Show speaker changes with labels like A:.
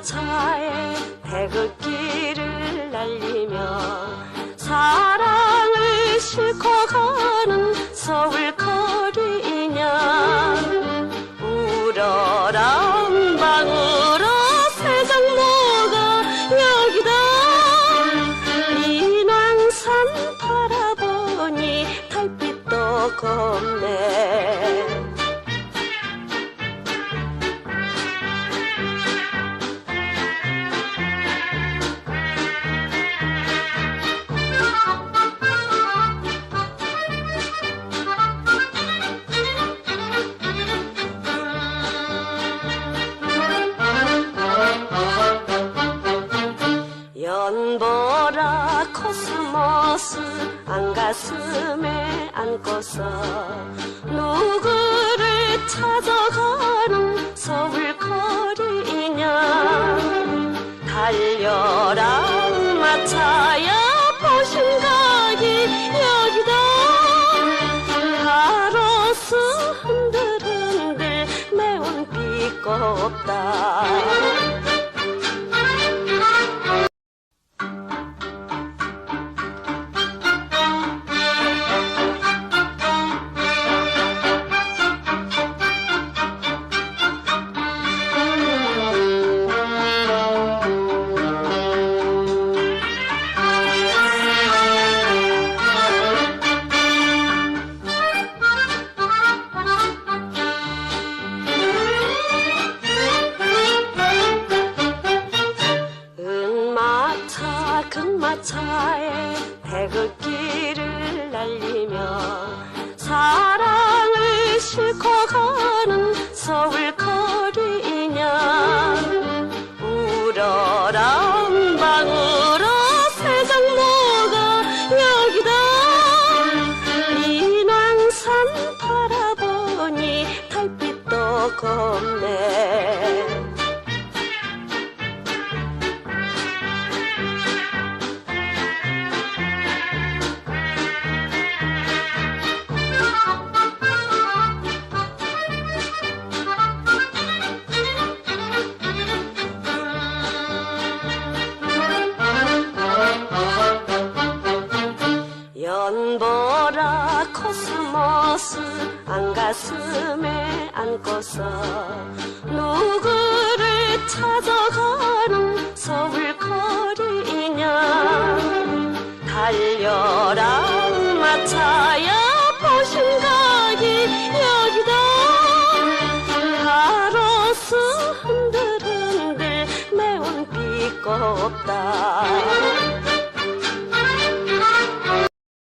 A: 금마차에 태극기를 날리며 사랑을 싣고 가는 서울 거리냐. 울어라 방울어 세상모가 여기다. 인왕산 바라보니 달빛도 겁네 안 가슴에 안고서 누구를 찾아가는 서울 거리냐. 달려라 마차야 보신각이 여기다. 가로수 흔들흔들 매운 비꼽다 금마차에 태극기를 날리며 사랑을 싣고 가는 서울 거리냐. 울어라 방울어 세상모가 여기다. 인왕산 바라보니 달빛도 겁네 안 가슴에 안고서 누구를 찾아가는 서울 거리냐. 달려라 마차야 보신각이 여기다. 가로수 흔들흔들 매운 비꼽다